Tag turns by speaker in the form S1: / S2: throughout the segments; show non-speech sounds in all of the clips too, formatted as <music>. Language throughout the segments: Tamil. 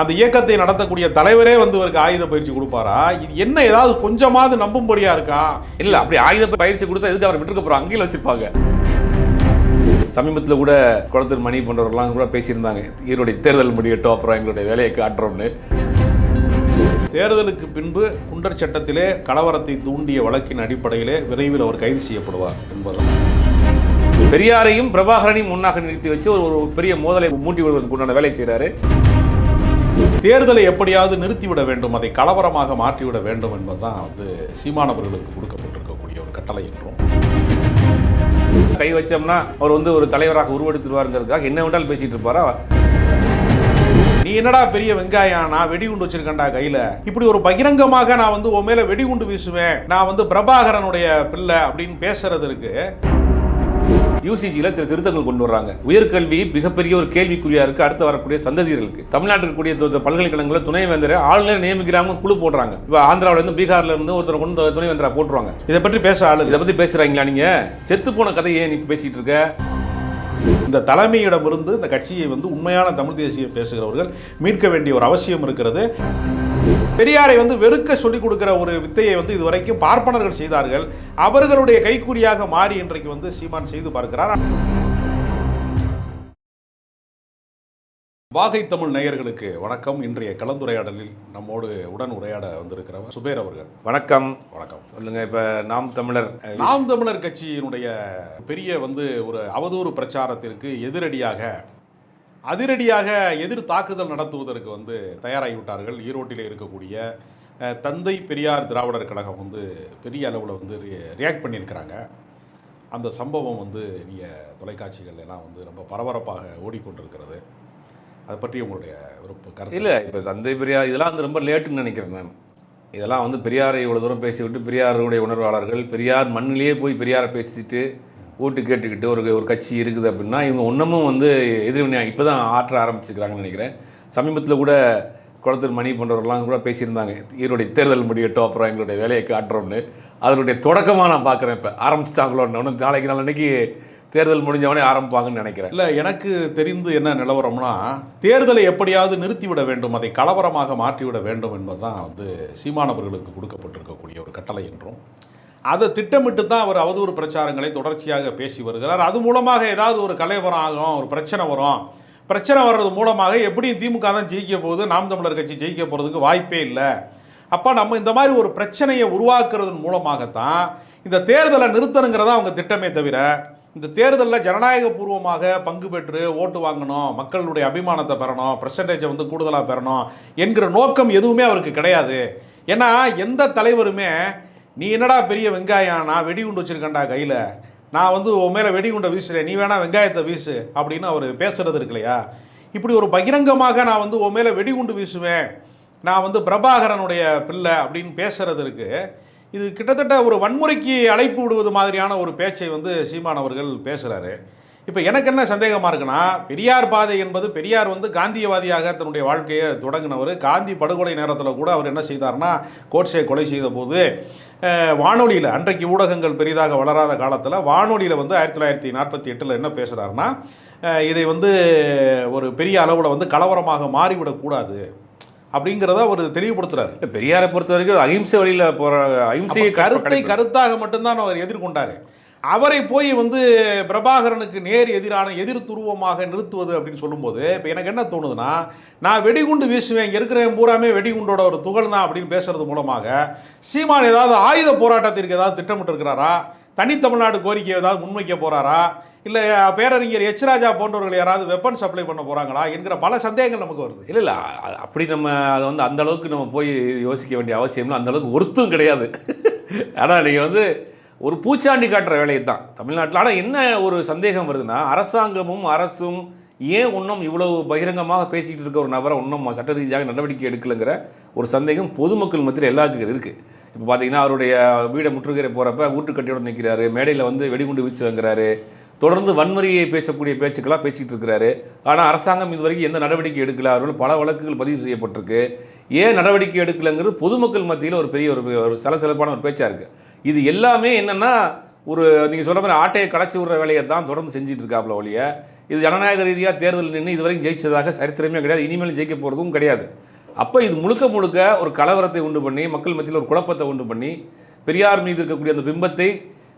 S1: அந்த இயக்கத்தை நடத்தக்கூடிய தலைவரே வந்து இவருக்கு ஆயுத பயிற்சி கொடுப்பாரா? இது என்ன ஏதாவது கொஞ்சமாவது நம்பும்படியா இருக்கா?
S2: இல்ல அப்படி ஆயுத பயிற்சி கொடுத்தா எதுக்கு அவர் விட்டுருக்க போறோம் அங்கேயும் வச்சிருப்பாங்க. சமீபத்தில் கூட குளத்தூர் மணி போன்றவர்கள்லாம் கூட பேசியிருந்தாங்க. ஈரோடைய தேர்தல் முடியட்டும் அப்புறம் எங்களுடைய வேலையை காட்டுறோம்னு.
S1: தேர்தலுக்கு பின்பு குண்டர் சட்டத்திலே கலவரத்தை தூண்டிய வழக்கின் அடிப்படையிலே விரைவில் அவர் கைது செய்யப்படுவார் என்பதும்
S2: பெரியாரையும் பிரபாகரனையும் முன்னாக நிறுத்தி வச்சு ஒரு ஒரு பெரிய மோதலை மூட்டி விடுவதற்கு உண்டான வேலை செய்கிறாரு
S1: தேர்தலை எப்படியாவது நிறுத்திவிட வேண்டும் அதை கலவரமாக மாற்றிவிட வேண்டும் என்பதுதான் வந்து சீமானவர்களுக்கு கொடுக்கப்பட்டிருக்கக்கூடிய ஒரு கட்டளை என்றும்.
S2: கை வச்சோம்னா அவர் வந்து ஒரு தலைவராக உருவெடுத்துருவாருங்கிறதுக்காக என்ன வேண்டாலும் பேசிட்டு இருப்பாரா?
S1: நீ என்னடா பெரிய வெங்காயம் நான் வெடிகுண்டு வச்சிருக்கேன்டா கையில. இப்படி ஒரு பகிரங்கமாக நான் வந்து உன் மேல வெடிகுண்டு வீசுவேன் நான் வந்து பிரபாகரனுடைய பிள்ளை அப்படின்னு பேசுறது இருக்கு.
S2: யூசிஜியில் சில திருத்தங்கள் கொண்டு வர்றாங்க. உயர்கல்வி மிகப்பெரிய ஒரு கேள்விக்குறியா இருக்கு. அடுத்து வரக்கூடிய சந்ததியர்களுக்கு. தமிழ்நாட்டில் து- பல்கலைக்கழகங்களில் துணைவேந்தரை ஆளுநர் நியமிக்கிறாங்க குழு போடுறாங்க. இப்போ ஆந்திராவுல இருந்து பீகார்ல இருந்து ஒருத்தர் கொண்டு வந்து துணைவேந்தரா போட்டுருவாங்க.
S1: இதை பற்றி பேச ஆளு
S2: இதை பத்தி பேசுறாங்களா நீங்க? செத்து போன கதையை நீ பேசிட்டு இருக்க?
S1: இந்த தலைமையிடமிருந்து இந்த கட்சியை வந்து உண்மையான தமிழ் தேசிய பேசுகிறவர்கள் மீட்க வேண்டிய ஒரு அவசியம் இருக்கிறது. பெரியாரை வந்து வெறுக்க சொல்லிக் கொடுக்கிற ஒரு வித்தையை வந்து இதுவரைக்கும் பார்ப்பனர்கள் செய்தார்கள். அவர்களுடைய கைக்குறியாக மாறி இன்றைக்கு வந்து சீமான் செய்து பார்க்கிறார். வாகை தமிழ் நேயர்களுக்கு வணக்கம். இன்றைய கலந்துரையாடலில் நம்மோடு உடன் உரையாட வந்திருக்கிறவர் சுபேர் அவர்கள்.
S2: வணக்கம்.
S1: வணக்கம்.
S2: சொல்லுங்க இப்ப நாம் தமிழர்
S1: நாம் தமிழர் கட்சியினுடைய பெரிய வந்து ஒரு அவதூறு பிரச்சாரத்திற்கு எதிரடியாக அதிரடியாக எதிர் தாக்குதல் நடத்துவதற்கு வந்து தயாராகிவிட்டார்கள். ஈரோட்டில் இருக்கக்கூடிய தந்தை பெரியார் திராவிடர் கழகம் வந்து பெரிய அளவில் வந்து ரியாக்ட் பண்ணியிருக்கிறாங்க. அந்த சம்பவம் வந்து நீங்கள் தொலைக்காட்சிகள் எல்லாம் வந்து ரொம்ப பரபரப்பாக ஓடிக்கொண்டிருக்கிறது. அதை பற்றி உங்களுடைய ஒரு கருத்து.
S2: இல்லை இப்போ தந்தை பெரியார் இதெல்லாம் வந்து ரொம்ப லேட்டுன்னு நினைக்கிறேன் நான். இதெல்லாம் வந்து பெரியாரை இவ்வளோ தூரம் பேசிவிட்டு பெரியாருடைய உணர்வாளர்கள் பெரியார் மண்ணிலேயே போய் பெரியாரை பேசிட்டு ஓட்டு கேட்டுக்கிட்டு ஒரு ஒரு கட்சி இருக்குது அப்படின்னா இவங்க ஒன்றமும் வந்து எதிர்வினை இப்போ தான் ஆற்ற ஆரம்பிச்சிருக்கிறாங்கன்னு நினைக்கிறேன். சமீபத்தில் கூட குளத்தூர் மணி போன்றவர்கள்லாம் கூட பேசியிருந்தாங்க. ஈரோடைய தேர்தல் முடியட்டும் அப்புறம் எங்களுடைய வேலையை காட்டுறோம்னு. அதனுடைய தொடக்கமாக நான் பார்க்குறேன் இப்போ. ஆரம்பிச்சிட்டாங்களோன்னு ஒன்று நாளைக்கு நாளைக்கு தேர்தல் முடிஞ்சவனே ஆரம்பிப்பாங்கன்னு நினைக்கிறேன்.
S1: இல்லை எனக்கு தெரிந்து என்ன நிலவரம்னா தேர்தலை எப்படியாவது நிறுத்திவிட வேண்டும் அதை கலவரமாக மாற்றிவிட வேண்டும் என்பதுதான் வந்து சீமானவர்களுக்கு கொடுக்கப்பட்டிருக்கக்கூடிய ஒரு கட்டளை என்றும் அதை திட்டமிட்டு தான் அவர் அவதூறு பிரச்சாரங்களை தொடர்ச்சியாக பேசி வருகிறார். அது மூலமாக ஏதாவது ஒரு கலைவரம் ஆகும் ஒரு பிரச்சனை வரும். பிரச்சனை வர்றது மூலமாக எப்படியும் திமுக தான் ஜெயிக்க போகுது நாம் தமிழர் கட்சி ஜெயிக்க போகிறதுக்கு வாய்ப்பே இல்லை. அப்போ நம்ம இந்த மாதிரி ஒரு பிரச்சனையை உருவாக்குறதன் மூலமாகத்தான் இந்த தேர்தலை நிறுத்தணுங்கிறதா அவங்க திட்டமே தவிர இந்த தேர்தலில் ஜனநாயக பூர்வமாக பங்கு பெற்று ஓட்டு வாங்கணும் மக்களுடைய அபிமானத்தை பெறணும் பர்சன்டேஜை வந்து கூடுதலாக பெறணும் என்கிற நோக்கம் எதுவுமே அவருக்கு கிடையாது. ஏன்னா எந்த தலைவருமே நீ என்னடா பெரிய வெங்காயம் நான் வெடிகுண்டு வச்சிருக்கேன்டா கையில் நான் வந்து உன் மேலே வெடிகுண்டை வீசுறேன் நீ வேணா வெங்காயத்தை வீசு அப்படின்னு அவர் பேசுறது இருக்கு இல்லையா? இப்படி ஒரு பகிரங்கமாக நான் வந்து உன் மேலே வெடிகுண்டு வீசுவேன் நான் வந்து பிரபாகரனுடைய பிள்ளை அப்படின்னு பேசுறது இருக்குது இது கிட்டத்தட்ட ஒரு வன்முறைக்கு அழைப்பு விடுவது மாதிரியான ஒரு பேச்சை வந்து சீமான் அவர்கள் பேசுகிறாரு இப்போ எனக்கு என்ன சந்தேகமாக இருக்குன்னா பெரியார் பாதை என்பது பெரியார் வந்து காந்தியவாதியாக தன்னுடைய வாழ்க்கையை தொடங்கினவர். காந்தி படுகொலை நேரத்தில் கூட அவர் என்ன செய்தார்னா கோட்ஸை கொலை செய்த போது வானொலியில் அன்றைக்கு ஊடகங்கள் பெரிதாக வளராத காலத்தில் வானொலியில் வந்து ஆயிரத்தி தொள்ளாயிரத்தி நாற்பத்தி எட்டில் என்ன பேசுகிறாருன்னா இதை வந்து ஒரு பெரிய அளவில் வந்து கலவரமாக மாறிவிடக்கூடாது அப்படிங்கிறத அவர் தெளிவுபடுத்துறாரு.
S2: பெரியாரை பொறுத்த வரைக்கும் அகிம்சை வழியில போற அகிம்சையை
S1: அப்ப கருத்தை கருத்தாக மட்டும்தான் அவர் எதிர்கொண்டாரு. அவரை போய் வந்து பிரபாகரனுக்கு நேர் எதிரான எதிர் துருவமாக நிறுத்துவது அப்படின்னு சொல்லும்போது இப்போ எனக்கு என்ன தோணுதுன்னா நான் வெடிகுண்டு வீசுவேன் இங்கே இருக்கிறவன் பூராமே வெடிகுண்டோட ஒரு துகள் தான் அப்படின்னு பேசுறது மூலமாக சீமான் ஏதாவது ஆயுத போராட்டத்திற்கு ஏதாவது திட்டமிட்டு இருக்கிறாரா தனித்தமிழ்நாடு கோரிக்கை ஏதாவது முன்வைக்க போறாரா? இல்லை பேரறிஞர் எச் ராஜா போன்றவர்கள் யாராவது வெப்பன் சப்ளை பண்ண போகிறாங்களா என்கிற பல சந்தேகங்கள் நமக்கு வருது.
S2: இல்லை இல்லை அப்படி நம்ம அதை வந்து அந்த அளவுக்கு நம்ம போய் யோசிக்க வேண்டிய அவசியம்லாம் அந்தளவுக்கு அந்த அளவுக்கு ஒருத்தும் கிடையாது. <laughs> ஆனால் நீங்கள் வந்து ஒரு பூச்சாண்டி காட்டுற வேலையை தான் தமிழ்நாட்டில். ஆனால் என்ன ஒரு சந்தேகம் வருதுன்னா அரசாங்கமும் அரசும் ஏன் இன்னும் இவ்வளவு பகிரங்கமாக பேசிக்கிட்டு இருக்க ஒரு நபரை இன்னும் சட்ட ரீதியாக நடவடிக்கை எடுக்கலைங்கிற ஒரு சந்தேகம் பொதுமக்கள் மத்தியில் எல்லாருக்கும் இருக்குது இப்போ பார்த்தீங்கன்னா அவருடைய வீடை முற்றுகிற போகிறப்ப ஊட்டுக்கட்டியோட நிற்கிறாரு மேடையில் வந்து வெடிகுண்டு வீசுங்கிறாரு தொடர்ந்து வன்முறையை பேசக்கூடிய பேச்சுக்களாக பேசிக்கிட்டு இருக்கிறாரு. ஆனால் அரசாங்கம் இது வரைக்கும் எந்த நடவடிக்கை எடுக்கல. அவர்கள் பல வழக்குகள் பதிவு செய்யப்பட்டிருக்கு. ஏன் நடவடிக்கை எடுக்கலைங்கிறது பொதுமக்கள் மத்தியில் ஒரு பெரிய ஒரு ஒரு சலசலப்பான ஒரு பேச்சாக இருக்குது இது எல்லாமே என்னென்னா ஒரு நீங்கள் சொல்கிற மாதிரி ஆட்டையை களைச்சி விடுற வேலையை தான் தொடர்ந்து செஞ்சுட்டு இருக்காப்புல ஒழிய இது ஜனநாயக ரீதியாக தேர்தல் நின்று இதுவரைக்கும் ஜெயிச்சதாக சரித்திரமே கிடையாது. இனிமேல் ஜெயிக்க போகிறதும் கிடையாது. அப்போ இது முழுக்க முழுக்க ஒரு கலவரத்தை உண்டு பண்ணி மக்கள் மத்தியில் ஒரு குழப்பத்தை உண்டு பண்ணி பெரியார் மீது இருக்கக்கூடிய அந்த பிம்பத்தை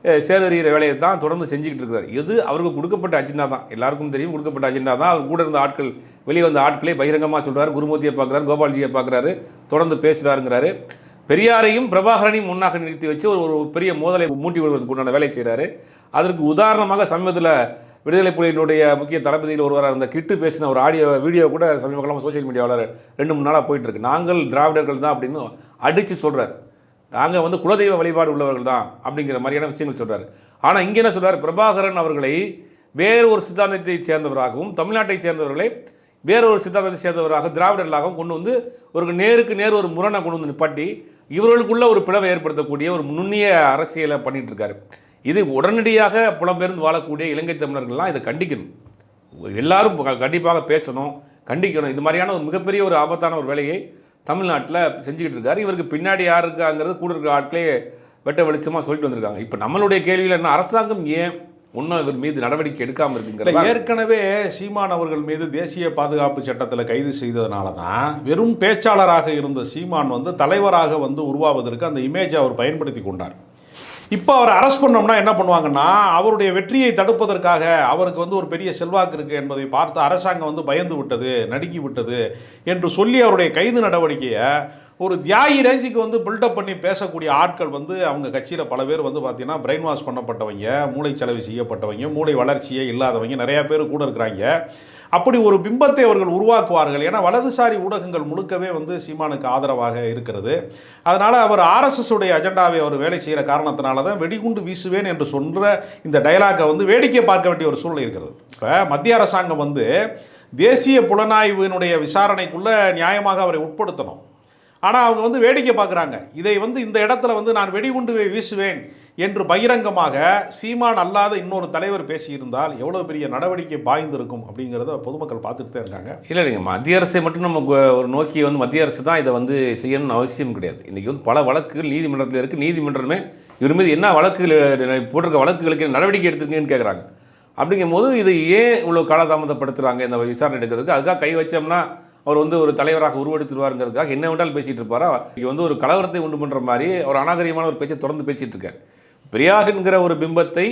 S2: அஹ், சேதறிகிற வேலையை தான் தொடர்ந்து செஞ்சுக்கிட்டு இருக்கிறார் இது அவருக்கு கொடுக்கப்பட்ட அஜெண்டா தான். எல்லாருக்கும் தெரியும் கொடுக்கப்பட்ட அஜெண்டா தான். அவர் கூட இருந்த ஆட்கள் வெளியே வந்த ஆட்களை பகிரங்கமாக சொல்கிறார் குருமூர்த்தியை பார்க்குறாரு கோபால்ஜியை பார்க்குறாரு தொடர்ந்து பேசுகிறாருங்கிறாரு பெரியாரையும் பிரபாகரனையும் முன்னாக நிறுத்தி வச்சு ஒரு ஒரு பெரிய மோதலை மூட்டி விடுவதற்கு உண்டான வேலை செய்கிறாரு அதற்கு உதாரணமாக சமீபத்தில் விடுதலை புலியினுடைய முக்கிய தளபதியில் ஒருவராக இருந்த கிட்டு பேசின ஒரு ஆடியோ வீடியோ கூட சமீப காலமாக சோஷியல் மீடியாவில் ரெண்டு மூணு நாளாக போயிட்டுருக்கு நாங்கள் திராவிடர்கள் தான் அப்படின்னு அடித்து சொல்கிறார் நாங்கள் வந்து குலதெய்வ வழிபாடு உள்ளவர்கள் தான் அப்படிங்கிற மாதிரியான விஷயங்கள் சொல்கிறார் ஆனால் இங்கே என்ன சொல்கிறார் பிரபாகரன் அவர்களை வேறு ஒரு சித்தாந்தத்தை சேர்ந்தவராகவும் தமிழ்நாட்டை சேர்ந்தவர்களை வேற ஒரு சித்தாந்தத்தை சேர்ந்தவராக திராவிடர்களாகவும் கொண்டு வந்து ஒரு நேருக்கு நேர் ஒரு முரணை கொண்டு வந்து நிப்பாட்டி இவர்களுக்குள்ள ஒரு பிளவை ஏற்படுத்தக்கூடிய ஒரு நுண்ணிய அரசியலை பண்ணிட்டு இருக்காரு இது உடனடியாக புலம்பெயர்ந்து வாழக்கூடிய இலங்கை தமிழர்கள்லாம் இதை கண்டிக்கணும். எல்லாரும் கண்டிப்பாக பேசணும் கண்டிக்கணும். இது மாதிரியான ஒரு மிகப்பெரிய ஒரு ஆபத்தான ஒரு வேலையை தமிழ்நாட்டில் செஞ்சுக்கிட்டு இருக்காரு. இவருக்கு பின்னாடி யார் இருக்காங்கிறது கூட இருக்கிற ஆட்களே வெட்ட வெளிச்சமாக சொல்லிட்டு வந்திருக்காங்க. இப்போ நம்மளுடைய கேள்வியில் என்ன அரசாங்கம் ஏன் ஒன்றும் இவர் மீது நடவடிக்கை எடுக்காமல் இருக்குங்கிறது?
S1: ஏற்கனவே சீமான் அவர்கள் மீது தேசிய பாதுகாப்பு சட்டத்தில் கைது செய்ததுனால தான் வெறும் பேச்சாளராக இருந்த சீமான் வந்து தலைவராக வந்து உருவாவதற்கு அந்த இமேஜை அவர் பயன்படுத்தி கொண்டார். இப்போ அவரை அரெஸ்ட் பண்ணோம்னா என்ன பண்ணுவாங்கன்னா அவருடைய வெற்றியை தடுப்பதற்காக அவருக்கு வந்து ஒரு பெரிய செல்வாக்கு இருக்குது என்பதை பார்த்து அரசாங்கம் வந்து பயந்து விட்டது நடுங்கி விட்டது என்று சொல்லி அவருடைய கைது நடவடிக்கையை ஒரு தியாகி ரேஞ்சுக்கு வந்து பில்டப் பண்ணி பேசக்கூடிய ஆட்கள் வந்து அவங்க கட்சியில் பல பேர் வந்து பார்த்தீங்கன்னா பிரெயின் வாஷ் பண்ணப்பட்டவங்க மூளை செலவு செய்யப்பட்டவங்க மூளை வளர்ச்சியே இல்லாதவங்க நிறையா பேர் கூட இருக்கிறாங்க. அப்படி ஒரு பிம்பத்தை அவர்கள் உருவாக்குவார்கள். ஏன்னா வலதுசாரி ஊடகங்கள் முழுக்கவே வந்து சீமானுக்கு ஆதரவாக இருக்கிறது. அதனால் அவர் ஆர்எஸ்எஸ் உடைய அஜெண்டாவை அவர் வேலை செய்கிற காரணத்தினால தான் வெடிகுண்டு வீசுவேன் என்று சொல்கிற இந்த டயலாக்கை வந்து வேடிக்கை பார்க்க வேண்டிய ஒரு சூழ்நிலை இருக்கிறது. இப்போ மத்திய அரசாங்கம் வந்து தேசிய புலனாய்வினுடைய விசாரணைக்குள்ளே நியாயமாக அவரை உட்படுத்தணும். ஆனால் அவங்க வந்து வேடிக்கை பார்க்குறாங்க இதை வந்து இந்த இடத்துல வந்து நான் வெடிகுண்டு வீசுவேன் என்று பகிரங்கமாக சீமான் அல்லாத இன்னொரு தலைவர் பேசியிருந்தால் எவ்வளோ பெரிய நடவடிக்கை பாய்ந்திருக்கும் அப்படிங்கிறத பொதுமக்கள் பார்த்துட்டு தான் இருக்காங்க.
S2: இல்லை இல்லைங்க. மத்திய அரசை மட்டும் நம்ம ஒரு நோக்கி வந்து மத்திய அரசு தான் இதை வந்து செய்யணும்னு அவசியம் கிடையாது. இன்றைக்கி வந்து பல வழக்குகள் நீதிமன்றத்தில் இருக்குது நீதிமன்றமே இவர் மீது என்ன வழக்குகள் போட்டிருக்க வழக்குகளுக்கு நடவடிக்கை எடுத்துருங்கன்னு கேட்குறாங்க அப்படிங்கும்போது இது ஏன் இவ்வளோ காலதாமதப்படுத்துகிறாங்க இந்த விசாரணை எடுக்கிறதுக்கு அதுக்காக கை வச்சோம்னா அவர் வந்து ஒரு தலைவராக உருவெடுத்துருவாருங்கிறதுக்காக என்ன வேண்டாலும் பேசிகிட்டு இருப்பாரா? இங்கே வந்து ஒரு கலவரத்தை உண்டு பண்ணுற மாதிரி ஒரு அநாகரிகமான ஒரு பேச்சை தொடர்ந்து பேசிகிட்டு இருக்காரு. பெரியார்ங்கிற ஒரு பிம்பத்தை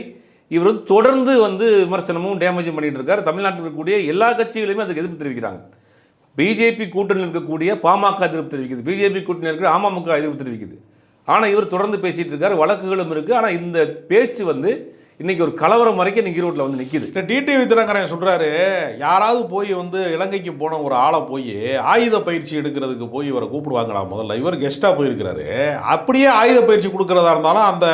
S2: இவர் வந்து தொடர்ந்து வந்து விமர்சனமும் டேமேஜும் பண்ணிட்டு இருக்காரு. தமிழ்நாட்டில் இருக்கக்கூடிய எல்லா கட்சிகளுமே அதுக்கு எதிர்ப்பு தெரிவிக்கிறாங்க. பிஜேபி கூட்டணியில் இருக்கக்கூடிய பாமக எதிர்ப்பு தெரிவிக்குது. பிஜேபி கூட்டணியில் இருக்கிற அமமுக எதிர்ப்பு தெரிவிக்குது. ஆனால் இவர் தொடர்ந்து பேசிட்டு இருக்காரு. வழக்குகளும் இருக்குது ஆனால் இந்த பேச்சு வந்து இன்னைக்கு ஒரு கலவரம் வரைக்கும் இன்னைக்கு ஈரோட்டில் வந்து நிற்கிது
S1: இந்த டிடிவி தினகரன் சொல்றாரு யாராவது போய் வந்து இலங்கைக்கு போன ஒரு ஆளை போய் ஆயுத பயிற்சி எடுக்கிறதுக்கு போய் இவரை கூப்பிடுவாங்களா முதல்ல? இவர் கெஸ்ட்டாக போயிருக்கிறாரு. அப்படியே ஆயுத பயிற்சி கொடுக்கறதா இருந்தாலும் அந்த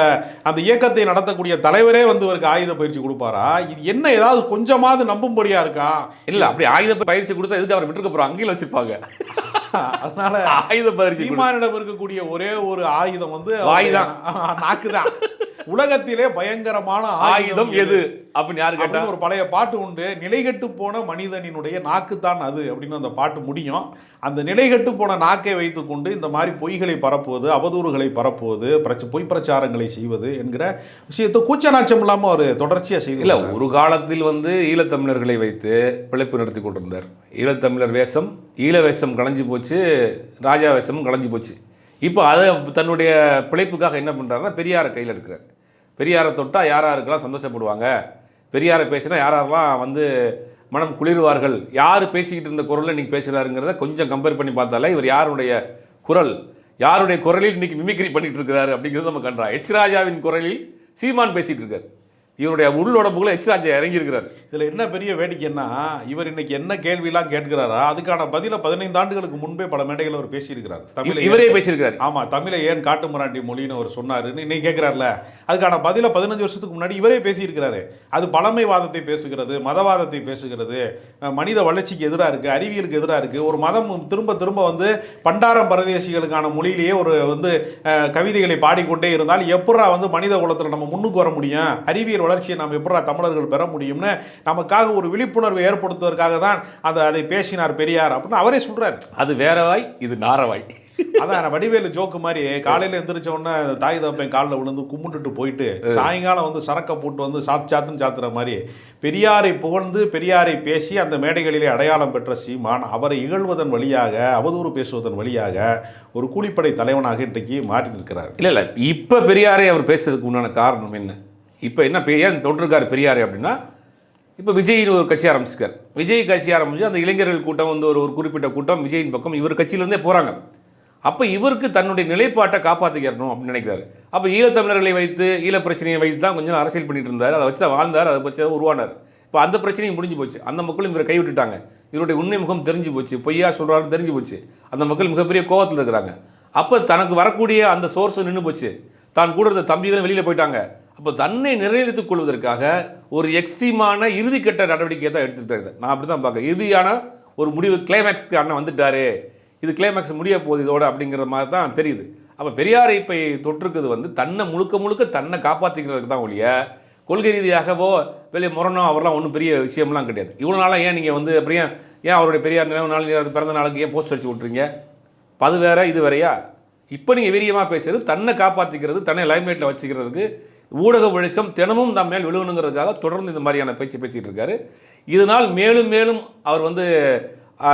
S1: அந்த இயக்கத்தை நடத்தக்கூடிய தலைவரே வந்து இவருக்கு ஆயுத பயிற்சி கொடுப்பாரா? இது என்ன ஏதாவது கொஞ்சமாவது நம்பும்படியா இருக்கா?
S2: இல்லை அப்படி ஆயுத பயிற்சி கொடுத்தா எதுக்கு அவர் விட்டுருக்க போகிறோம் அங்கேயும் வச்சிருப்பாங்க.
S1: அதனால
S2: ஆயுத பயிற்சி
S1: சீமானிடம் இருக்கக்கூடிய ஒரே ஒரு ஆயுதம் வந்து
S2: வாய்தான்.
S1: நாக்குதான் உலகத்திலே பயங்கரமான
S2: ஆயுதம் எது? அப்படின்னு யாரு கேட்டா?
S1: ஒரு பழைய பாட்டு உண்டு. நிலைகெட்டு போன மனிதனினுடைய நாக்குத்தான் அது அப்படின்னு அந்த பாட்டு முடியும். அந்த நிலைகெட்டு போன நாக்கை வைத்துக்கொண்டு இந்த மாதிரி பொய்களை பரப்புவது அவதூறுகளை பரப்புவது பிரச்ச பொய் பிரச்சாரங்களை செய்வது என்கிற விஷயத்தை கூச்சநாச்சம் இல்லாமல் அவர் தொடர்ச்சியாக செய்து
S2: இல்ல. ஒரு காலத்தில் வந்து ஈழத்தமிழர்களை வைத்து பிழைப்பு நடத்தி கொண்டிருந்தார். ஈழத்தமிழர் வேஷம் ஈழ வேஷம் களைஞ்சு போச்சு ராஜா வேஷமும் களைஞ்சு போச்சு. இப்போ அதை தன்னுடைய பிழைப்புக்காக என்ன பண்ணுறாருன்னா பெரியாரை கையில் எடுக்கிறார். பெரியாரை தொட்டால் யார் யாருக்கெல்லாம் சந்தோஷப்படுவாங்க? பெரியாரை பேசினா யார் யாரெல்லாம் வந்து மனம் குளிர்வார்கள்? யார் பேசிக்கிட்டு இருந்த குரலில் இன்னைக்கு பேசுகிறாருங்கிறத கொஞ்சம் கம்பேர் பண்ணி பார்த்தாலே இவர் யாருடைய குரல்? யாருடைய குரலில் இன்னைக்கு மிமிக்ரி பண்ணிட்டு இருக்கிறாரு அப்படிங்கிறது நம்ம கண்டா எச் ராஜாவின் குரலில் சீமான் பேசிட்டு இருக்கார். இவருடைய உள் உடம்புக்குள்ள எச் ராஜா இறங்கி இருக்கிறார்
S1: இதுல என்ன பெரிய வேடிக்கைன்னா இவர் இன்னைக்கு என்ன கேள்வியெல்லாம் கேட்கிறாரா அதுக்கான பதில பதினைந்து ஆண்டுகளுக்கு முன்பே பல மேடைகள் அவர் பேசியிருக்கிறார். தமிழை
S2: இவரே
S1: ஏன்
S2: பேசியிருக்காரு
S1: ஆமா தமிழை ஏன் காட்டு மிராண்டி மொழின்னு அவர் சொன்னாருன்னு இன்னைக்கு கேட்கிறார்ல அதுக்கான பதிலை பதினஞ்சு வருஷத்துக்கு முன்னாடி இவரே பேசியிருக்கிறாரு. அது பழமைவாதத்தை பேசுகிறது மதவாதத்தை பேசுகிறது மனித வளர்ச்சிக்கு எதிராக இருக்குது அறிவியலுக்கு எதிராக இருக்குது ஒரு மதம் திரும்ப திரும்ப வந்து பண்டாரம் பரதேசிகளுக்கான மொழியிலேயே ஒரு வந்து கவிதைகளை பாடிக்கொண்டே இருந்தால் எப்படா வந்து மனித குலத்தில் நம்ம முன்னுக்கு வர முடியும்? அறிவியல் வளர்ச்சியை நம்ம எப்படா தமிழர்கள் பெற முடியும்னு நமக்காக ஒரு விழிப்புணர்வை ஏற்படுத்துவதற்காக தான் அந்த அதை பேசினார் பெரியார் அப்படின்னு அவரே சொல்கிறார்
S2: அது வேறவாய் இது நாரவாய்
S1: அதான் வடிவேலு ஜோக்கு மாதிரி காலையில எந்திரிச்ச உடனே தாய் தப்பேன் காலில் விழுந்து கும்பிட்டுட்டு போயிட்டு சாயங்காலம் வந்து சரக்கை போட்டு வந்து சாத்து சாத்துன்னு சாத்துற மாதிரி பெரியாரை புகழ்ந்து பெரியாரை பேசி அந்த மேடைகளிலே அடையாளம் பெற்ற சீமான் அவரை இகழ்வதன் வழியாக அவதூறு பேசுவதன் வழியாக ஒரு கூலிப்படை தலைவனாக இன்றைக்கு மாறி நிற்கிறார்.
S2: இல்லை இல்லை இப்போ பெரியாரை அவர் பேசுறதுக்கு உண்டான காரணம் என்ன? இப்போ என்ன ஏன் தொட்டிருக்காரு பெரியாரை அப்படின்னா இப்போ விஜய்னு ஒரு கட்சி ஆரம்பிச்சிருக்கார். விஜய் கட்சி ஆரம்பிச்சு அந்த இளைஞர்கள் கூட்டம் வந்து ஒரு ஒரு குறிப்பிட்ட கூட்டம் விஜயின் பக்கம் இவர் கட்சியிலேருந்தே போகிறாங்க அப்போ இவருக்கு தன்னுடைய நிலைப்பாட்டை காப்பாற்றிக்கிறணும் அப்படின்னு நினைக்கிறாரு. அப்போ ஈழத்தமிழர்களை வைத்து ஈழ பிரச்சனையை வைத்து தான் கொஞ்சம் அரசியல் பண்ணிட்டு இருந்தார். அதை வச்சு தான் வாழ்ந்தார் அதை வச்சு உருவானார். இப்போ அந்த பிரச்சனையும் முடிஞ்சு போச்சு. அந்த மக்களும் இவரை கைவிட்டுட்டாங்க. இவருடைய உண்மை முகம் தெரிஞ்சு போச்சு. பொய்யா சொல்கிறாரு தெரிஞ்சு போச்சு. அந்த மக்கள் மிகப்பெரிய கோவத்தில் இருக்கிறாங்க. அப்போ தனக்கு வரக்கூடிய அந்த சோர்ஸும் நின்று போச்சு. தான் கூட இருந்த தம்பிகளும் வெளியில் போயிட்டாங்க. அப்போ தன்னை நிறைவேற்றிக் கொள்வதற்காக ஒரு எக்ஸ்ட்ரீமான இறுதிக்கட்ட நடவடிக்கையை தான் எடுத்துகிட்டு நான் அப்படி தான் பார்க்குறேன். இறுதியான ஒரு முடிவு கிளைமேக்ஸ்க்கு அண்ணன் வந்துட்டாரு. இது கிளைமேக்ஸ் முடிய போகுது இதோட அப்படிங்கிற மாதிரி தான் தெரியுது. அப்போ பெரியாரை இப்போ தொற்றுக்குது வந்து தன்னை முழுக்க முழுக்க தன்னை காப்பாற்றிக்கிறதுக்கு தான் ஒழிய கொள்கை ரீதியாகவோ வெளியே முரணோ அவரெல்லாம் ஒன்றும் பெரிய விஷயம்லாம் கிடையாது. இவ்வளோ நாளாக ஏன் நீங்கள் வந்து அப்படியே ஏன் அவருடைய பெரியார் நினைவு நாள் அது பிறந்த நாளுக்கு ஏன் போஸ்ட் அடிச்சு விட்றீங்க அது வேற இது வேறையா? இப்போ நீங்கள் வீரியமாக பேசுறது தன்னை காப்பாற்றிக்கிறது தன்னை லைம்லைட்டில் வச்சுக்கிறதுக்கு ஊடக வெளிச்சம் தினமும் தம் மேல் விழுகணுங்கிறதுக்காக தொடர்ந்து இந்த மாதிரியான பேச்சு பேசிகிட்டு இருக்காரு. இதனால் மேலும் மேலும் அவர் வந்து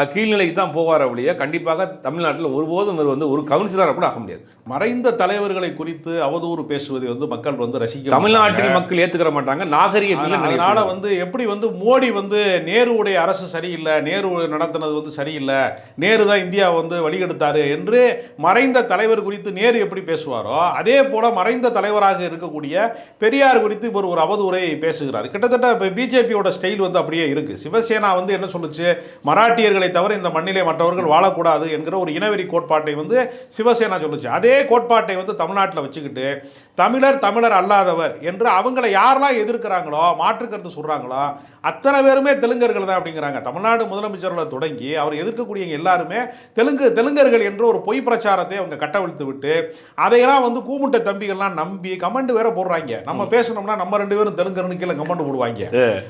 S2: கீழ்நிலைக்கு தான் போவார் ஒழிய கண்டிப்பாக தமிழ்நாட்டில் ஒருபோதும் இவர் வந்து ஒரு கவுன்சிலராக கூட ஆக முடியாது.
S1: மறைந்த தலைவர்களை குறித்து அவதூறு பேசுவதை வந்து மக்கள் வந்து ரசிக்க
S2: தமிழ்நாட்டில் மக்கள் ஏற்றுக்கிற மாட்டாங்க நாகரிக
S1: ஆனா- அதனால வந்து எப்படி வந்து மோடி வந்து நேருவுடைய அரசு சரியில்லை நேரு நடத்தினது வந்து சரியில்லை நேரு தான் இந்தியா வந்து வழிகெடுத்தாரு என்று மறைந்த தலைவர் குறித்து நேரு எப்படி பேசுவாரோ அதே போல மறைந்த தலைவராக இருக்கக்கூடிய பெரியார் குறித்து இவர் ஒரு அவதூறை பேசுகிறார். கிட்டத்தட்ட இப்போ பிஜேபியோட ஸ்டைல் வந்து அப்படியே இருக்கு. சிவசேனா வந்து என்ன சொல்லுச்சு? மராட்டியர்களை தவிர இந்த மண்ணிலே மற்றவர்கள் வாழக்கூடாது என்கிற ஒரு இனவெறி கோட்பாட்டை வந்து சிவசேனா சொல்லுச்சு. அதே கோட்பாட்டை வந்து தமிழ்நாட்டில் வச்சுக்கிட்டு தமிழர் தமிழர் அல்லாதவர் என்று அவங்கள யாரெல்லாம் எதிர்க்கிறாங்களோ மாற்று கருத்து சொல்றாங்களோ அத்தனை பேருமே தெலுங்கர்கள் தான் அப்படிங்கிறாங்க. தமிழ்நாடு முதலமைச்சர்களை தொடங்கி அவர் எதிர்க்கக்கூடியவங்க எல்லாருமே தெலுங்கு தெலுங்கர்கள் என்ற ஒரு பொய் பிரச்சாரத்தை அவங்க கட்டவிழ்த்து விட்டு அதையெல்லாம் வந்து கூமுட்ட தம்பிகள்லாம் நம்பி கமெண்ட் வேற போடுறாங்க. நம்ம பேசணும்னா நம்ம ரெண்டு பேரும் தெலுங்கர்னு கீழே கமெண்ட் போடுவாங்க.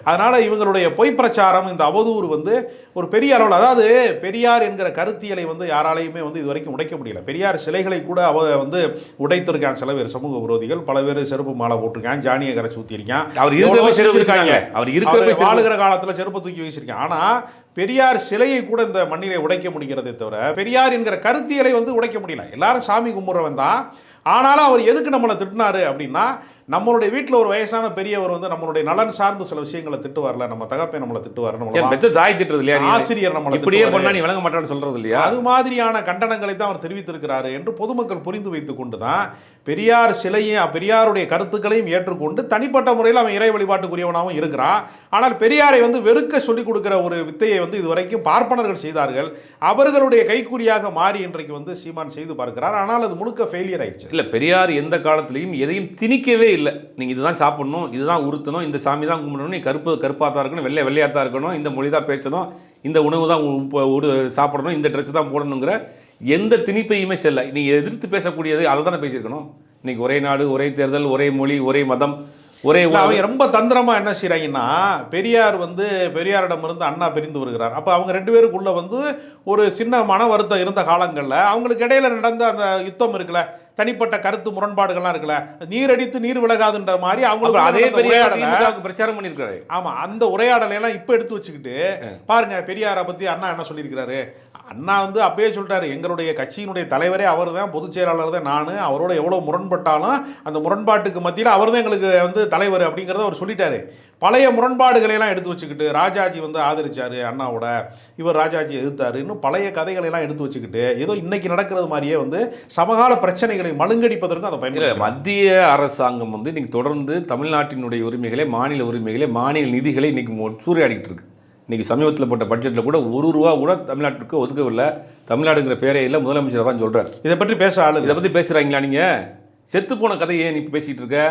S1: அதனால இவங்களுடைய பொய் பிரச்சாரம் இந்த அவதூறு வந்து ஒரு பெரிய அளவில் அதாவது பெரியார் என்கிற கருத்தியலை வந்து யாராலையுமே வந்து இது வரைக்கும் உடைக்க முடியல. பெரியார் சிலைகளை கூட அவ வந்து உடைத்திருக்காங்க சில பேர் சமூக விரோதிகள் பல பேர் செருப்பு மாலை போட்டிருக்காங்க ஜானியை கரை ஊத்திருக்கான்
S2: அவர் இருக்கிற செருப்பு அவர் இருக்கிற
S1: வாழுகிற காலத்துல செருப்பு தூக்கி வீசிருக்கேன் ஆனா பெரியார் சிலையை கூட இந்த மண்ணிலே உடைக்க முடிகிறதே தவிர பெரியார் என்கிற கருத்தியலை வந்து உடைக்க முடியல. எல்லாரும் சாமி கும்பிட்றவன் தான். ஆனாலும் அவர் எதுக்கு நம்மளை திட்டினாரு அப்படின்னா நம்மளுடைய வீட்டில் ஒரு வயசான பெரியவர் வந்து நம்மளுடைய நலன் சார்ந்து சில விஷயங்களை திட்டுவார்ல நம்ம தகப்பை நம்மளை திட்டுவார் நம்மள
S2: பெத்த தாய் திட்டுறது இல்லையா
S1: ஆசிரியர் நம்மளை
S2: இப்படியே. பண்ணா நீ விளங்க மாட்டான்னு சொல்றது இல்லையா?
S1: அது மாதிரியான கண்டனங்களை தான் அவர் தெரிவித்திருக்கிறாரு என்று பொதுமக்கள் புரிந்து வைத்துக் கொண்டு தான் பெரியார் சிலையும் பெரியாருடைய கருத்துக்களையும் ஏற்றுக்கொண்டு தனிப்பட்ட முறையில் அவன் இறை வழிபாட்டுக்குரியவனாகவும் இருக்கிறான். ஆனால் பெரியாரை வந்து வெறுக்க சொல்லிக் கொடுக்கிற ஒரு வித்தையை வந்து இதுவரைக்கும் பார்ப்பனர்கள் செய்தார்கள். அவர்களுடைய கைக்கூலியாக மாறி இன்றைக்கு வந்து சீமான் செய்து பார்க்கிறார். ஆனால் அது முழுக்க ஃபெயிலியர் ஆயிடுச்சு.
S2: இல்லை பெரியார் எந்த காலத்திலையும் எதையும் திணிக்கவே இல்லை. நீங்கள் இதுதான் சாப்பிடணும் இதுதான் உறுத்தணும் இந்த சாமி தான் கும்பிடணும் நீ கருப்பு கருப்பாக தான் இருக்கணும் வெள்ளை வெள்ளையாக தான் இருக்கணும் இந்த மொழி தான் பேசணும் இந்த உணவு தான் உ- சாப்பிடணும் இந்த ட்ரெஸ் தான் போடணுங்கிற எந்த திணிப்பையுமே செல்ல. நீங்க எதிர்த்து பேசக்கூடியது அதை தானே பேசியிருக்கணும். இன்னைக்கு ஒரே நாடு ஒரே தேர்தல் ஒரே மொழி ஒரே மதம் ஒரே
S1: அவங்க ரொம்ப தந்திரமா என்ன செய்றாங்கன்னா பெரியார் வந்து பெரியாரிடமிருந்து அண்ணா பிரிந்து வருகிறார். அப்ப அவங்க ரெண்டு பேருக்குள்ள வந்து ஒரு சின்ன மன வருத்தம் இருந்த காலங்கள்ல அவங்களுக்கு இடையில நடந்த அந்த யுத்தம் இருக்குல்ல தனிப்பட்ட கருத்து முரண்பாடுகள்லாம் இருக்குல்ல நீர் அடித்து நீர் விலகாதுன்ற மாதிரி அவங்களுக்கு
S2: அதே பெரியார் பிரச்சாரம் பண்ணியிருக்காரு.
S1: ஆமா அந்த உரையாடலை எல்லாம் இப்ப எடுத்து வச்சுக்கிட்டு பாருங்க பெரியாரை பத்தி அண்ணா என்ன சொல்லியிருக்கிறாரு? அண்ணா வந்து அப்பயே சொல்லிட்டாரு எங்களுடைய கட்சியினுடைய தலைவரே அவர் தான் பொதுச் செயலாளர் தான் நான் அவரோட எவ்வளவு முரண்பட்டாலும் அந்த முரண்பாட்டுக்கு மத்தியில் அவர் தான் எங்களுக்கு வந்து தலைவர் அப்படிங்கிறத அவர் சொல்லிட்டாரு. பழைய முரண்பாடுகளை எல்லாம் எடுத்து வச்சுக்கிட்டு ராஜாஜி வந்து ஆதரிச்சாரு அண்ணாவோட இவர் ராஜாஜி எதிர்த்தாரு. இன்னும் பழைய கதைகளை எல்லாம் எடுத்து வச்சுக்கிட்டு ஏதோ இன்னைக்கு நடக்கிறது மாதிரியே வந்து சமகால பிரச்சனைகளை மழுங்கடிப்பதற்கு அதை பயன்படுத்த
S2: மத்திய அரசாங்கம் வந்து இன்னைக்கு தொடர்ந்து தமிழ்நாட்டினுடைய உரிமைகளை மாநில உரிமைகளை மாநில நிதிகளை இன்னைக்கு சூறையாடிட்டு இருக்கு. இன்னைக்கு சமீபத்தில் போட்ட பட்ஜெட்டில் கூட ஒரு ரூபா கூட தமிழ்நாட்டுக்கு ஒதுக்கவில்லை. தமிழ்நாடுங்கிற பேரே இல்லை முதலமைச்சர் தான் சொல்றார்.
S1: இதை பற்றி பேச ஆளு
S2: இதை பற்றி பேசுகிறாங்களா நீங்கள் செத்து போன கதையை நீ பேசிகிட்டு இருக்க?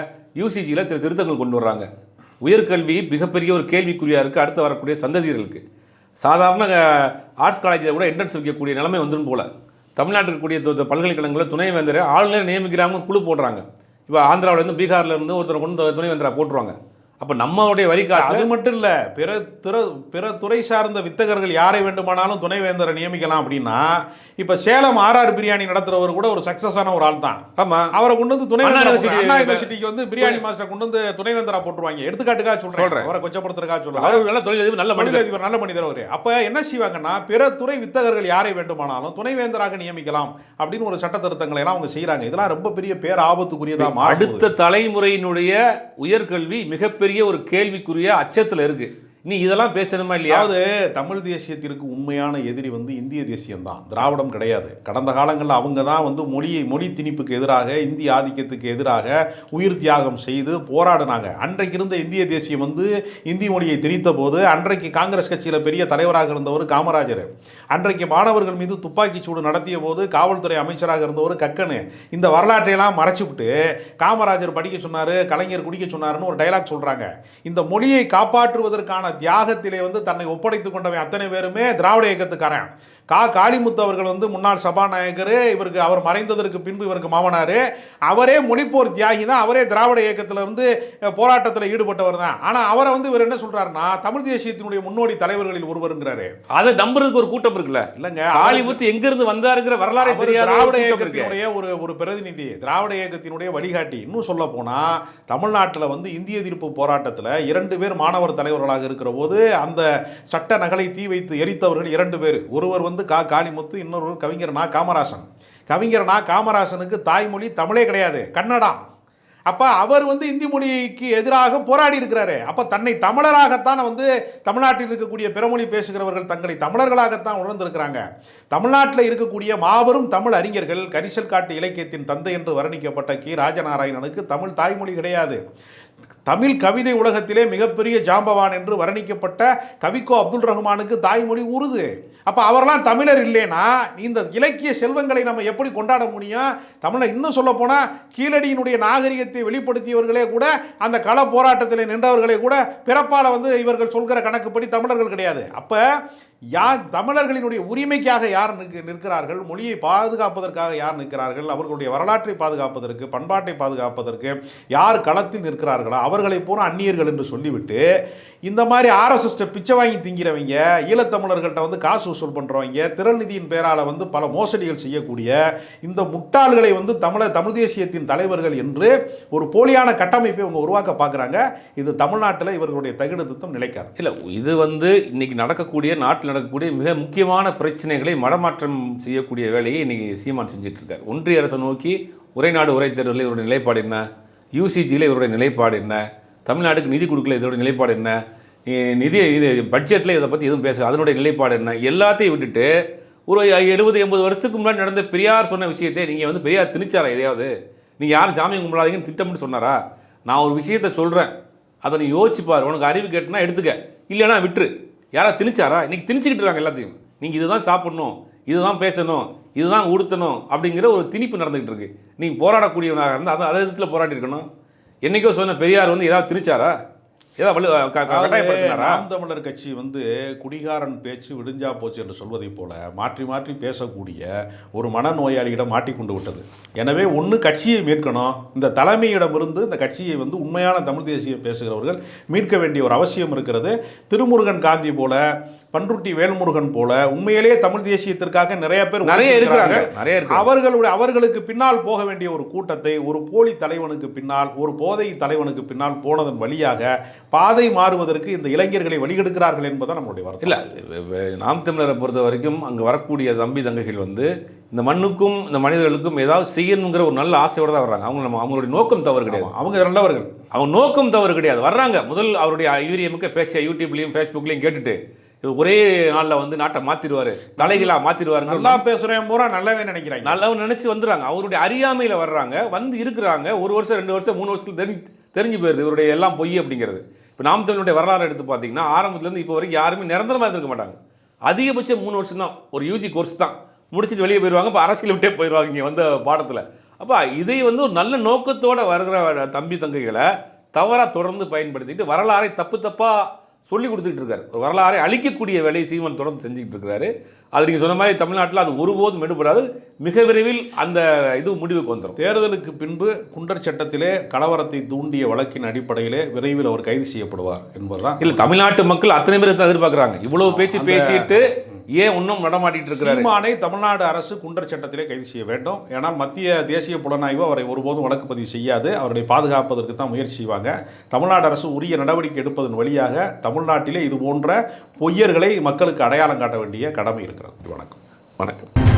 S2: யூசிஜியில் சில திருத்தங்கள் கொண்டு வர்றாங்க. உயர்கல்வி மிகப்பெரிய ஒரு கேள்விக்குறியாக இருக்குது அடுத்து வரக்கூடிய சந்ததியர்களுக்கு. சாதாரண ஆர்ட்ஸ் காலேஜில் கூட என்ட்ரன்ஸ் வைக்கக்கூடிய நிலைமை வந்துடும் போல. தமிழ்நாட்டில் இருக்கக்கூடிய பல்கலைக்கழகங்களில் துணைவேந்தரை ஆளுநர் நியமிக்கிறாங்க குழு போடுறாங்க. இப்போ ஆந்திராவிலேருந்து பீகார்லேருந்து ஒருத்தரை கொண்டு வந்து துணைவேந்தரா போட்டுருவாங்க. அப்போ நம்மளுடைய வரி காசு
S1: அது மட்டும் இல்ல பிற துற பிற துறை சார்ந்த வித்தகர்கள் யாரை வேண்டுமானாலும் துணைவேந்தரை நியமிக்கலாம் அப்படின்னா இப்ப சேலம் ஆர்ஆர் பிரியாணி நடத்துறவர் கூட ஒரு சக்சஸான ஒரு ஆள் தான்
S2: ஆமா.
S1: அவரை கொண்டு வந்து துணை
S2: அண்ணா
S1: யூனிவர்சிட்டிக்கு வந்து பிரியாணி மாஸ்டர் கொண்டு வந்து துணைவேந்தரா போட்டுருவாங்க. எடுத்துக்காட்டுக்காக சொல்றேன். அவரை கொச்சப்படுத்துறதுக்காக சொல்றேன்.
S2: அவர் நல்ல தொழிலதிபர் நல்ல மனிதர்.
S1: நல்ல மனிதர் அவரு. அப்ப என்ன செய்வாங்கன்னா பிற துறை வித்தகர்கள் யாரை வேண்டுமானாலும் துணைவேந்தராக நியமிக்கலாம் அப்படின்னு ஒரு சட்ட திருத்தங்களை எல்லாம் அவங்க செய்யறாங்க இதெல்லாம் ரொம்ப பெரிய பேர் ஆபத்துக்குரியதா மாறும்
S2: அடுத்த தலைமுறையினுடைய உயர்கல்வி மிகப்பெரிய ஒரு கேள்விக்குரிய அச்சத்துல இருக்கு. நீ இதெல்லாம் பேசணுமா இல்லையா?
S1: அதாவது தமிழ் தேசியத்திற்கு உண்மையான எதிரி வந்து இந்திய தேசியம் தான் திராவிடம் கிடையாது. கடந்த காலங்களில் அவங்க தான் வந்து மொழியை மொழி திணிப்புக்கு எதிராக இந்திய ஆதிக்கத்துக்கு எதிராக உயிர் தியாகம் செய்து போராடினாங்க. அன்றைக்கு இருந்த இந்திய தேசியம் வந்து இந்தி மொழியை திணித்த போது அன்றைக்கு காங்கிரஸ் கட்சியில் பெரிய தலைவராக இருந்தவர் காமராஜர். அன்றைக்கு மாணவர்கள் மீது துப்பாக்கி சூடு நடத்திய போது காவல்துறை அமைச்சராக இருந்தவர் கக்கனு. இந்த வரலாற்றையெல்லாம் மறைச்சிவிட்டு காமராஜர் படிக்க சொன்னார் கலைஞர் குடிக்க சொன்னார்னு ஒரு டைலாக் சொல்கிறாங்க இந்த மொழியை காப்பாற்றுவதற்கான தியாகத்திலே வந்து தன்னை ஒப்படைத்துக் கொண்டவன் அத்தனை பேருமே திராவிட இயக்கத்துக்காரன். கா காளிமுத்து அவர்கள் வந்து முன்னாள் சபாநாயகர் இவருக்கு அவர் மறைந்ததற்கு பின்பு இவருக்கு மாமனார். அவரே மொழிப்போர் தியாகி தான் அவரே திராவிட இயக்கத்துல இருந்து போராட்டத்தில் ஈடுபட்டவர் தான். ஆனால் அவரை வந்து இவர் என்ன சொல்றாருன்னா தமிழ் தேசியத்தினுடைய முன்னோடி தலைவர்களில் ஒருவருங்கிறாரு
S2: அதை நம்புறதுக்கு ஒரு கூட்டம் இருக்குல்ல?
S1: இல்லைங்க
S2: காளிமுத்து எங்க இருந்து வந்தாருங்கிற வரலாறே
S1: திராவிட இயக்கத்தினுடைய ஒரு ஒரு பிரதிநிதி திராவிட இயக்கத்தினுடைய வழிகாட்டி. இன்னும் சொல்ல போனா தமிழ்நாட்டில் வந்து இந்திய எதிர்ப்பு போராட்டத்தில் இரண்டு பேர் மாணவர் தலைவர்களாக இருக்கிற போது அந்த சட்ட நகலை தீ வைத்து எரித்தவர்கள் இரண்டு பேர். ஒருவர் வந்து கா காளிமுத்து இன்னொரு கவிஞர் நா காமராசன். கவிஞர் நா காமராசனுக்கு தாய்மொழி தமிழே கிடையாது. கன்னடா. அப்போ அவர் வந்து இந்தி மொழிக்கு எதிராக போராடி இருக்கிறாரு. அப்போ தன்னை தமிழராகத்தான் வந்து தமிழ்நாட்டில் இருக்கக்கூடிய பிறமொழி பேசுகிறவர்கள் தங்களை தமிழர்களாகத்தான் உணர்ந்திருக்கிறாங்க. தமிழ்நாட்டில் இருக்கக்கூடிய மாபெரும் தமிழ் அறிஞர்கள் கரிசல் காட்டு இலக்கியத்தின் தந்தை என்று வர்ணிக்கப்பட்ட கி. ராஜநாராயணனுக்கு தமிழ் தாய்மொழி கிடையாது. தமிழ் கவிதை உலகத்திலே மிகப்பெரிய ஜாம்பவான் என்று வர்ணிக்கப்பட்ட கவிக்கோ அப்துல் ரஹ்மானுக்கு தாய்மொழி உருது. அப்போ அவரெல்லாம் தமிழர் இல்லைன்னா இந்த இலக்கிய செல்வங்களை நம்ம எப்படி கொண்டாட முடியும்? தமிழை இன்னும் சொல்ல போனால் கீழடியினுடைய நாகரிகத்தை வெளிப்படுத்தியவர்களே கூட அந்த கள போராட்டத்தில் நின்றவர்களே கூட பிறப்பால் வந்து இவர்கள் சொல்கிற கணக்குப்படி தமிழர்கள் கிடையாது. அப்போ யார் தமிழர்களினுடைய உரிமைக்காக யார் நிற்கிறார்கள்? மொழியை பாதுகாப்பதற்காக யார் நிற்கிறார்கள்? அவர்களுடைய வரலாற்றை பாதுகாப்பதற்கு பண்பாட்டை பாதுகாப்பதற்கு யார் களத்தில் நிற்கிறார்களோ? அவர்களை பூரா அந்நியர்கள் என்று சொல்லிவிட்டு இந்த மாதிரி ஆர்எஸ்எஸ்ட்டை பிச்சை வாங்கி திங்கிறவங்க ஈழத்தமிழர்கள்ட்ட வந்து காசு வசூல் பண்ணுறவங்க திரள் நிதியின் பேரால் வந்து பல மோசடிகள் செய்யக்கூடிய இந்த முட்டாள்களை வந்து தமிழர் தமிழ் தேசியத்தின் தலைவர்கள் என்று ஒரு போலியான கட்டமைப்பை அவங்க உருவாக்க பார்க்குறாங்க. இது தமிழ்நாட்டில் இவர்களுடைய தகுடு திட்டம் நிலைக்காது.
S2: இல்லை இது வந்து இன்னைக்கு நடக்கக்கூடிய நாட்டில் நடக்கக்கூடிய மிக முக்கியமான பிரச்சனைகளை மடமாற்றம் செய்யக்கூடிய வேலையை இன்றைக்கி சீமான் செஞ்சிட்ருக்கார். ஒன்றிய அரசை நோக்கி உரைநாடு உரை தேர்தலில் இவருடைய நிலைப்பாடு என்ன? யூசிஜியில் இவருடைய நிலைப்பாடு என்ன? தமிழ்நாட்டுக்கு நிதி கொடுக்கல இதோட நிலைப்பாடு என்ன? நிதி இது பட்ஜெட்டில் இதை பற்றி எதுவும் பேச அதனுடைய நிலைப்பாடு என்ன? எல்லாத்தையும் விட்டுட்டு ஒரு எழுபது எண்பது வருஷத்துக்கு முன்னாடி நடந்த பெரியார் சொன்ன விஷயத்தை நீங்கள் வந்து பெரியார் திணிச்சாரா எதையாவது? நீங்கள் யாரும் ஜாமியம் கும்பிடாதீங்கன்னு திட்டம்னு சொன்னாரா? நான் ஒரு விஷயத்த சொல்கிறேன் அதை நீ யோசிச்சுப்பார் பாரு. உனக்கு அறிவு கேட்டுனா எடுத்துக்க. இல்லைன்னா விட்டுரு. யாரா திணிச்சாரா? இன்றைக்கி திணிச்சிக்கிட்டு இருக்காங்க எல்லாத்தையும். நீங்கள் இதுதான் சாப்பிட்ணும் இதுதான் பேசணும் இதுதான் உடுத்தணும் அப்படிங்கிற ஒரு திணிப்பு நடந்துகிட்டு இருக்குது நீங்கள் போராடக்கூடியவனாக இருந்தால் அதை அதை விதத்தில் போராடி இருக்கணும் என்னைக்கோ சொன்ன பெரியார் வந்து ஏதாவது திணிச்சாரா? ஏதாவது வலு கட்டாயப்படுத்தினாரா?
S1: தமிழர் கட்சி வந்து குடிகாரன் பேச்சு விடிஞ்சா போச்சு என்று சொல்வதைப் போல மாற்றி மாற்றி பேசக்கூடிய ஒரு மனநோயாளியிடம் மாட்டிக்கொண்டு விட்டது. எனவே ஒன்று கட்சியை மீட்கணும் இந்த தலைமையிடமிருந்து இந்த கட்சியை வந்து உண்மையான தமிழ் தேசியம் பேசுகிறவர்கள் மீட்க வேண்டிய ஒரு அவசியம் இருக்கிறது. திருமுருகன் காந்தி போல பன்ருட்டி வேல்முருகன் போல உண்மையிலேயே தமிழ் தேசியத்திற்காக நிறைய பேர்
S2: நிறைய இருக்கிறாங்க. நிறைய
S1: அவர்களுடைய அவர்களுக்கு பின்னால் போக வேண்டிய ஒரு கூட்டத்தை ஒரு போலி தலைவனுக்கு பின்னால் ஒரு போதை தலைவனுக்கு பின்னால் போனதன் வழியாக பாதை மாறுவதற்கு இந்த இளைஞர்களை வழிகெடுக்கிறார்கள் என்பதுதான் நம்மளுடைய வருத்தம்.
S2: இல்லை நாம் தமிழரை பொறுத்த வரைக்கும் அங்கே வரக்கூடிய தம்பி தங்கைகள் வந்து இந்த மண்ணுக்கும் இந்த மனிதர்களுக்கும் ஏதாவது செய்யணுங்கிற ஒரு நல்ல ஆசையோட தான் வர்றாங்க. அவங்க நம்ம அவங்களுடைய நோக்கம் தவறு கிடையாது.
S1: அவங்க நல்லவர்கள்.
S2: அவங்க நோக்கம் தவறு கிடையாது. வர்றாங்க. முதல் அவருடைய யூரியமுக்கு பேச்சை யூடியூப்லையும் ஃபேஸ்புக்லையும் கேட்டுட்டு ஒரே நாளில் வந்து நாட்டை மாற்றிடுவார் தலைகளா மாற்றிடுவாருங்க
S1: நல்லா பேசுறேன் பூரா நல்லாவே நினைக்கிறாங்க.
S2: நல்லவன் நினச்சி வந்துடுறாங்க. அவருடைய அறியாமையில் வர்றாங்க. வந்து இருக்கிறாங்க. ஒரு வருஷம் ரெண்டு வருஷம் மூணு வருஷத்துல தெரிஞ்சு தெரிஞ்சு போயிருது இவருடைய எல்லாம் பொய் அப்படிங்கிறது. இப்போ நாம் தமிழுடைய வரலாறு எடுத்து பார்த்தீங்கன்னா ஆரம்பத்துலேருந்து இப்போ வரைக்கும் யாருமே நிரந்தரமாக இருந்திருக்க மாட்டாங்க. அதிகபட்சம் மூணு வருஷம் தான் ஒரு யூஜி கோர்ஸ் தான். முடிச்சுட்டு வெளியே போயிடுவாங்க இப்போ அரசியல் விட்டே போயிடுவாங்க இங்கே வந்த பாடத்தில். அப்போ இதை வந்து ஒரு நல்ல நோக்கத்தோட வருகிற தம்பி தங்கைகளை தவறாக தொடர்ந்து பயன்படுத்திட்டு வரலாறை தப்பு தப்பாக சொல்லி கொடுத்துட்டு இருக்காரு வரலாறை அழிக்கக்கூடிய வேலையை சீமன் தொடர்ந்து செஞ்சுக்கிட்டு இருக்கிறாரு அது நீங்கள் சொன்ன மாதிரி தமிழ்நாட்டில் அது ஒருபோதும் எடுபடாது. மிக விரைவில் அந்த இது முடிவுக்கு வந்துடும்
S1: தேர்தலுக்கு பின்பு குண்டர் சட்டத்திலே கலவரத்தை தூண்டிய வழக்கின் அடிப்படையிலே விரைவில் அவர் கைது செய்யப்படுவார் என்பதுதான்
S2: இல்லை தமிழ்நாட்டு மக்கள் அத்தனை பேர் எதிர்பார்க்குறாங்க. இவ்வளவு பேச்சு பேசிட்டு ஏன் இன்னும் நடமாட்டிட்டு இருக்கிறாரு
S1: சீமானை தமிழ்நாடு அரசு குண்டர் சட்டத்திலே கைது செய்ய வேண்டும். ஏனால் மத்திய தேசிய புலனாய்வு அவரை ஒருபோதும் வழக்கு பதிவு செய்யாது. அவரை பாதுகாப்பதற்கு தான் முயற்சி செய்வாங்க. தமிழ்நாடு அரசு உரிய நடவடிக்கை எடுப்பதன் வழியாக தமிழ்நாட்டிலே இது போன்ற பொய்யர்களை மக்களுக்கு அடையாளம் காட்ட வேண்டிய கடமை இருக்கிறது. வணக்கம்.
S2: வணக்கம்.